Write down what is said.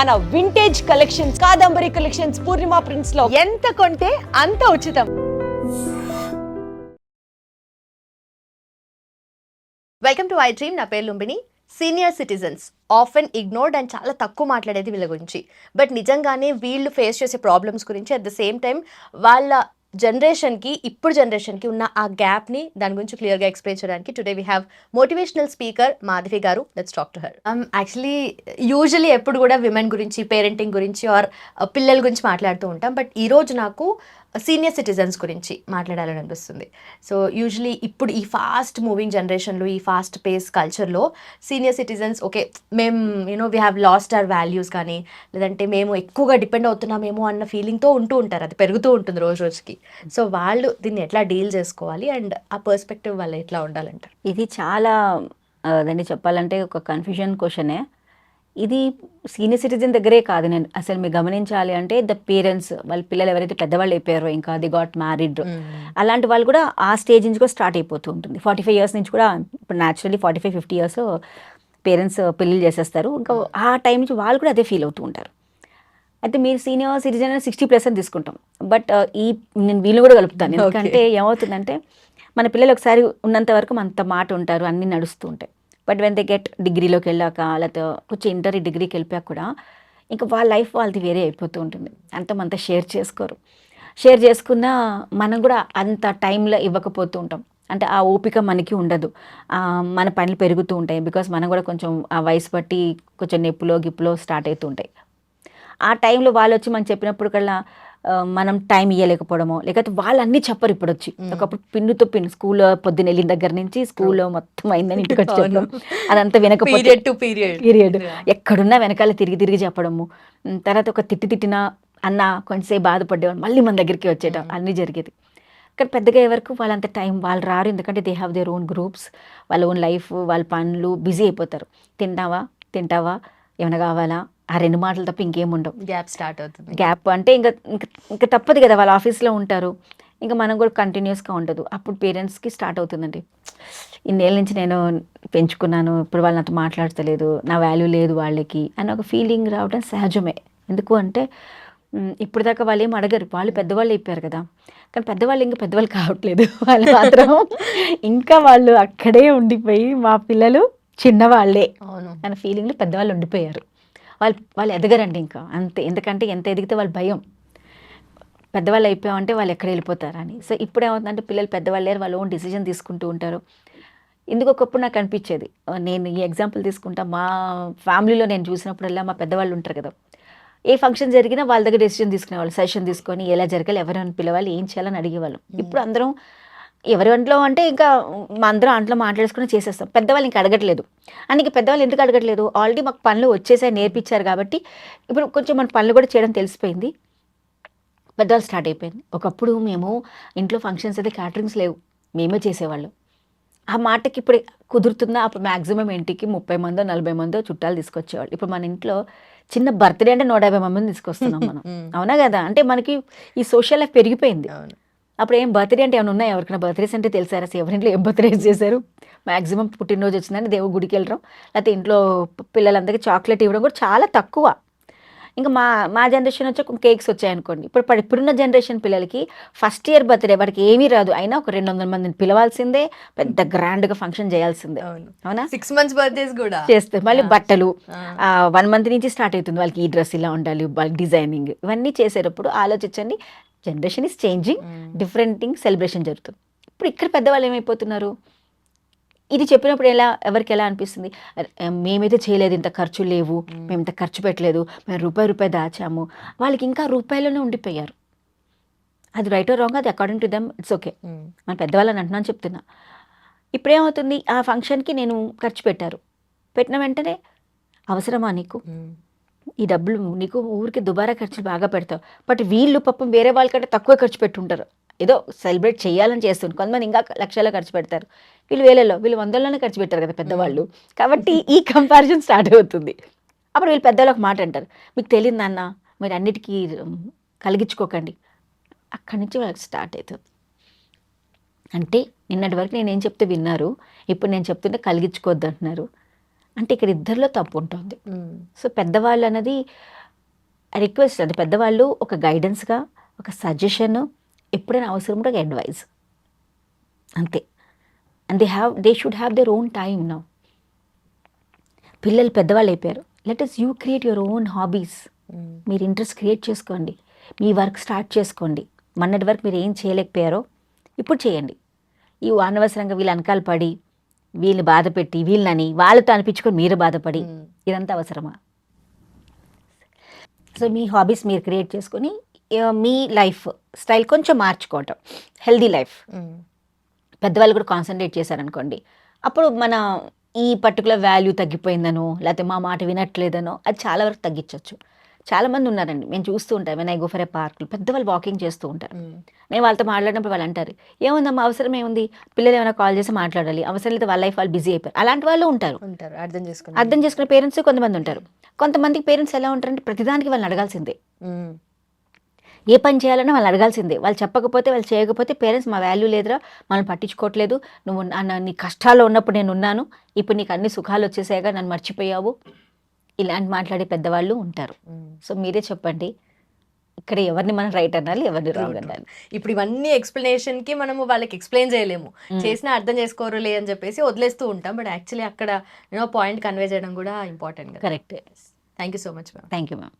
మన vintage collections Kadambari collections Purnima ప్రింట్స్లో ఎంత కొంటే అంత ఉచితం. వెల్కమ్ టు ఐ డ్రీమ్ నా పేరు Lumbini. Senior citizens often ignored and చాలా తక్కువ మాట్లాడేది వీళ్ళ గురించి. బట్ నిజంగానే వీళ్ళు ఫేస్ చేసే ప్రాబ్లమ్స్ గురించి అట్ ద సేమ్ టైం వాళ్ళ జనరేషన్కి ఇప్పుడు జనరేషన్కి ఉన్న ఆ గ్యాప్ని దాని గురించి క్లియర్గా ఎక్స్ప్లెయిన్ చేయడానికి today we have motivational speaker Madhavi garu. Let's talk to her actually usually ఎప్పుడు కూడా విమెన్ గురించి పేరెంటింగ్ గురించి ఆర్ uh, పిల్లల గురించి మాట్లాడుతూ ఉంటాం. బట్ ఈరోజు నాకు సీనియర్ సిటిజన్స్ గురించి మాట్లాడాలని అనిపిస్తుంది. సో యూజువలీ ఇప్పుడు ఈ ఫాస్ట్ మూవింగ్ జనరేషన్లో ఈ ఫాస్ట్ పేస్ కల్చర్లో సీనియర్ సిటిజన్స్ ఓకే మేము you know we have lost our values కానీ లేదంటే మేము ఎక్కువగా డిపెండ్ అవుతున్నామేమో అన్న ఫీలింగ్తో ఉంటూ ఉంటారు. అది పెరుగుతూ ఉంటుంది రోజు రోజుకి. సో వాళ్ళు దీన్ని ఎట్లా డీల్ చేసుకోవాలి అండ్ ఆ పర్స్పెక్టివ్ వాళ్ళు ఎట్లా ఉండాలంటారు? ఇది చాలా దాన్ని చెప్పాలంటే ఒక కన్ఫ్యూజన్ క్వశ్చనే ఇది సీనియర్ సిటిజన్ దగ్గరే కాదు నేను అసలు మీరు గమనించాలి అంటే ద పేరెంట్స్ వాళ్ళ పిల్లలు ఎవరైతే పెద్దవాళ్ళు అయిపోయారో ఇంకా ది గాట్ మ్యారీడ్ అలాంటి వాళ్ళు కూడా ఆ స్టేజ్ నుంచి కూడా స్టార్ట్ అయిపోతూ ఉంటుంది. ఫార్టీ ఫైవ్ ఇయర్స్ నుంచి కూడా ఇప్పుడు naturally forty five fifty years parents పెళ్ళిళ్ళు చేసేస్తారు. ఇంకా ఆ టైం నుంచి వాళ్ళు కూడా అదే ఫీల్ అవుతూ ఉంటారు. అయితే మీరు సీనియర్ సిటిజన్ సిక్స్టీ ప్లస్ అని తీసుకుంటాం. బట్ ఈ నేను వీళ్ళు కూడా కలుపుతాను. ఎందుకంటే ఏమవుతుందంటే మన పిల్లలు ఒకసారి ఉన్నంత వరకు మనతో మాట ఉంటారు అన్నీ నడుస్తూ ఉంటాయి. బట్ వెన్ దే గెట్ డిగ్రీలోకి వెళ్ళాక లేకపోతే కొంచెం ఇంటర్ డిగ్రీకి వెళ్ళిపోయాక కూడా ఇంకా వాళ్ళ లైఫ్ వాళ్ళది వేరే అయిపోతూ ఉంటుంది. అంతమంతా షేర్ చేసుకోరు. షేర్ చేసుకున్న మనం కూడా అంత టైంలో ఇవ్వకపోతూ ఉంటాం. అంటే ఆ ఓపిక మనకి ఉండదు. మన పనులు పెరుగుతూ ఉంటాయి. బికాస్ మనం కూడా కొంచెం ఆ వయసు బట్టి కొంచెం నొప్పులో గిప్పులో స్టార్ట్ అవుతూ ఉంటాయి. ఆ టైంలో వాళ్ళు వచ్చి మనం చెప్పినప్పుడు కల్లా మనం టైం ఇవ్వలేకపోవడమో లేకపోతే వాళ్ళు అన్నీ చెప్పరు ఇప్పుడు వచ్చి ఒకప్పుడు పిన్నుతో పిన్ను స్కూల్లో పొద్దున్న వెళ్ళిన దగ్గర నుంచి స్కూల్లో మొత్తం అయిందని ఇంటికి వచ్చి చెప్పడం అదంతా వినకపోతే పీరియడ్ టు పీరియడ్ పీరియడ్ ఎక్కడున్నా వెనకాల తిరిగి తిరిగి చెప్పడము. తర్వాత ఒక తిట్టి తిట్టినా అన్న కొంచెంసేపు బాధపడేవాడు మళ్ళీ మన దగ్గరికి వచ్చేయడం అన్నీ జరిగేది. కానీ పెద్దగా అయ్యే వరకు వాళ్ళంత టైం వాళ్ళు రారు. ఎందుకంటే they have their own groups వాళ్ళ ఓన్ లైఫ్ వాళ్ళ పనులు బిజీ అయిపోతారు. తింటావా? తింటావా? ఏమైనా కావాలా? ఆ రెండు మాటలు తప్ప ఇంకేం ఉండవు గ్యాప్ స్టార్ట్ అవుతుంది. గ్యాప్ అంటే ఇంకా ఇంకా తప్పదు కదా వాళ్ళ ఆఫీస్లో ఉంటారు. ఇంకా మనం కూడా కంటిన్యూస్గా ఉండదు. అప్పుడు పేరెంట్స్కి స్టార్ట్ అవుతుందండి. ఇన్నేళ్ళ నుంచి నేను పెంచుకున్నాను. ఇప్పుడు వాళ్ళు నాతో మాట్లాడతలేదు. నా వాల్యూ లేదు వాళ్ళకి అని ఒక ఫీలింగ్ రావడం సహజమే. ఎందుకు అంటే ఇప్పుడు దాకా వాళ్ళు ఏం అడగరు. వాళ్ళు పెద్దవాళ్ళు అయిపోయారు కదా. కానీ పెద్దవాళ్ళు ఇంకా పెద్దవాళ్ళు కావట్లేదు. వాళ్ళు మాత్రం ఇంకా వాళ్ళు అక్కడే ఉండిపోయి మా పిల్లలు చిన్నవాళ్ళే అవును. అన్న ఫీలింగ్లో పెద్దవాళ్ళు ఉండిపోయారు. వాళ్ళు వాళ్ళు ఎదగరండి ఇంకా. అంతే. ఎందుకంటే ఎంత ఎదిగితే వాళ్ళ భయం. పెద్దవాళ్ళు అయిపోయామంటే వాళ్ళు ఎక్కడ వెళ్ళిపోతారని. సో ఇప్పుడు ఏమవుతుందంటే పిల్లలు పెద్దవాళ్ళు లేరు వాళ్ళు ఓన్ డిసిజన్ తీసుకుంటూ ఉంటారు. ఎందుకు ఒకప్పుడు నాకు అనిపించేది. నేను ఈ ఎగ్జాంపుల్ తీసుకుంటా. మా ఫ్యామిలీలో నేను చూసినప్పుడల్లా మా పెద్దవాళ్ళు ఉంటారు కదా. ఏ ఫంక్షన్ జరిగినా వాళ్ళ దగ్గర డెసిషన్ తీసుకునేవాళ్ళు సజెషన్ తీసుకొని ఎలా జరగాలి ఎవరైనా పిలవాలి ఏం చేయాలని అడిగేవాళ్ళం. ఇప్పుడు అందరం ఎవరి వంటలో అంటే ఇంకా మా అందరం అంట్లో మాట్లాడుకుని చేసేస్తాం. పెద్దవాళ్ళు ఇంకా అడగట్లేదు. అని ఇంకా పెద్దవాళ్ళు ఎందుకు అడగట్లేదు? ఆల్రెడీ మాకు పనులు వచ్చేసాయి నేర్పించారు కాబట్టి ఇప్పుడు కొంచెం మన పనులు కూడా చేయడం తెలిసిపోయింది. పెద్దవాళ్ళు స్టార్ట్ అయిపోయింది. ఒకప్పుడు మేము ఇంట్లో ఫంక్షన్స్ అయితే క్యాటరింగ్స్ లేవు. మేమే చేసేవాళ్ళం. ఆ మాటకి ఇప్పుడు కుదురుతుందా? అప్పుడు మ్యాక్సిమం ఇంటికి ముప్పై మందో నలభై మందో చుట్టాలు తీసుకొచ్చేవాళ్ళు. ఇప్పుడు మన ఇంట్లో చిన్న బర్త్డే అంటే నూట యాభై మందిని తీసుకొస్తున్నాం మనం. అవునా కదా? అంటే మనకి ఈ సోషల్ లైఫ్ పెరిగిపోయింది. అవును. అప్పుడు ఏం బర్త్డే అంటే ఏమైనా ఉన్నాయా? ఎవరికైనా బర్త్డేస్ అంటే తెలుసారా? ఎవరింట్లో ఏం బర్త్డేస్ చేశారు? మాక్సిమం పుట్టినరోజు వచ్చిందని దేవుడు గుడికి వెళ్ళడం. లేకపోతే ఇంట్లో పిల్లలందరికీ చాక్లెట్ ఇవ్వడం కూడా చాలా తక్కువ. ఇంకా మా మా జనరేషన్ వచ్చి కేక్స్ వచ్చాయనుకోండి. ఇప్పుడు ఇప్పుడున్న జనరేషన్ పిల్లలకి ఫస్ట్ ఇయర్ బర్త్డే వాడికి ఏమీ రాదు. అయినా ఒక రెండు వందల మందిని పిలవాల్సిందే పెద్ద గ్రాండ్గా ఫంక్షన్ చేయాల్సిందే. అవును. సిక్స్ మంత్స్ బర్త్డేస్ కూడా. చేస్తే మళ్ళీ బట్టలు. వన్ మంత్ నుంచి స్టార్ట్ అవుతుంది వాళ్ళకి ఈ డ్రెస్ ఇలా ఉండాలి వాళ్ళకి డిజైనింగ్ ఇవన్నీ చేసేటప్పుడు ఆలోచించండి. Generation is changing different thing celebration జరుగుతుంది. ఇప్పుడు ఇక్కడ పెద్దవాళ్ళు ఏమైపోతున్నారు? ఇది చెప్పినప్పుడు ఎలా ఎవరికి ఎలా అనిపిస్తుంది? మేమైతే చేయలేదు ఇంత ఖర్చు లేవు మేము ఇంత ఖర్చు పెట్టలేదు మేము రూపాయి రూపాయి దాచాము. వాళ్ళకి ఇంకా రూపాయలోనే ఉండిపోయారు. అది రైట్ రాంగ్ అది according to them it's okay. మన పెద్దవాళ్ళని అంటున్నాను చెప్తున్నా. ఇప్పుడు ఏమవుతుంది ఆ ఫంక్షన్కి నేను ఖర్చు పెట్టారు. పెట్టిన వెంటనే అవసరమా నీకు? మ్మ్. ఈ డబ్బులు నీకు ఊరికి దుబారా ఖర్చులు బాగా పెడతావు. బట్ వీళ్ళు పాపం వేరే వాళ్ళకంటే తక్కువ ఖర్చు పెట్టుంటారు. ఏదో సెలబ్రేట్ చేయాలని చేస్తుంది కొంతమంది ఇంకా లక్షల్లో ఖర్చు పెడతారు. వీళ్ళు వేలలో వీళ్ళు వందల్లోనే ఖర్చు పెట్టారు కదా పెద్దవాళ్ళు. కాబట్టి ఈ కంపారిజన్ స్టార్ట్ అవుతుంది. అప్పుడు వీళ్ళు పెద్దవాళ్ళు ఒక మాట అంటారు. మీకు తెలియదు నాన్న మీరు అన్నిటికీ కలిగించుకోకండి. అక్కడి నుంచి వాళ్ళకి స్టార్ట్ అవుతుంది. అంటే నిన్నటి వరకు నేను ఏం చెప్తే విన్నారు. ఇప్పుడు నేను చెప్తుంటే కలిగించుకోవద్దు అంటున్నారు అంటే ఇక్కడ ఇద్దరిలో తప్పు ఉంటుంది. సో పెద్దవాళ్ళు అన్నది రిక్వెస్ట్ అది పెద్దవాళ్ళు ఒక గైడెన్స్గా ఒక సజెషన్ ఎప్పుడైనా అవసరం ఉంటే ఒక అడ్వైజ్ అంతే. And they have they should have their own time now పిల్లలు పెద్దవాళ్ళు అయిపోయారు. Let is you create your own hobbies మీరు ఇంట్రెస్ట్ క్రియేట్ చేసుకోండి. మీ వర్క్ స్టార్ట్ చేసుకోండి. మొన్నటి వరకు మీరు ఏం చేయలేకపోయారో ఇప్పుడు చేయండి. ఈ అనవసరంగా వీళ్ళు వెనకాల పడి వీళ్ళని బాధ పెట్టి వీళ్ళని వాళ్ళతో అనిపించుకొని మీరు బాధపడి ఇదంతా అవసరమా? సో మీ హాబీస్ మీరు క్రియేట్ చేసుకొని మీ లైఫ్ స్టైల్ కొంచెం మార్చుకోవటం. Healthy life. పెద్దవాళ్ళు కూడా కాన్సన్ట్రేట్ చేశారనుకోండి. అప్పుడు మన ఈ పర్టికులర్ వాల్యూ తగ్గిపోయిందనో లేకపోతే మా మాట వినట్లేదనో అది చాలా వరకు తగ్గించవచ్చు చాలా మంది ఉన్నారండి. మేము చూస్తూ ఉంటాం. When I go for a park పెద్దవాళ్ళు వాకింగ్ చేస్తూ ఉంటారు. నేను వాళ్ళతో మాట్లాడినప్పుడు వాళ్ళు అంటారు ఏముందమ్మా అవసరం ఏముంది? పిల్లలు ఏమైనా కాల్ చేసి మాట్లాడాలి. అవసరం లేదు వాళ్ళ లైఫ్ వాళ్ళు బిజీ అయిపోయారు. అలాంటి వాళ్ళు ఉంటారు. ఉంటారు. అర్థం చేసుకుని అర్థం చేసుకునే పేరెంట్స్ కొంతమంది ఉంటారు. కొంతమందికి పేరెంట్స్ ఎలా ఉంటారంటే ప్రతిదానికి వాళ్ళని అడగాల్సిందే. ఏ పని చేయాలన్నా వాళ్ళు అడగాల్సిందే. వాళ్ళు చెప్పకపోతే వాళ్ళు చేయకపోతే పేరెంట్స్ మా వాల్యూ లేదురా మనం పట్టించుకోవట్లేదు. నువ్వు నా- నీ కష్టాల్లో ఉన్నప్పుడు నేను ఉన్నాను. ఇప్పుడు నీకు అన్ని సుఖాలు వచ్చేసాయిగా నన్ను మర్చిపోయావు. ఇలాంటి మాట్లాడే పెద్దవాళ్ళు ఉంటారు. సో మీరే చెప్పండి. ఇక్కడ ఎవరిని మనం రైట్ అనాలి ఎవరిని రాంగ్ అనాలి? ఇప్పుడు ఇవన్నీ ఎక్స్ప్లెనేషన్కి మనము వాళ్ళకి ఎక్స్ప్లెయిన్ చేయలేము. చేసినా అర్థం చేసుకోరులే అని చెప్పేసి వదిలేస్తూ ఉంటాం. బట్ యాక్చువల్లీ అక్కడ యూనో పాయింట్ కన్వే చేయడం కూడా important correct thank you so much ma'am thank you ma'am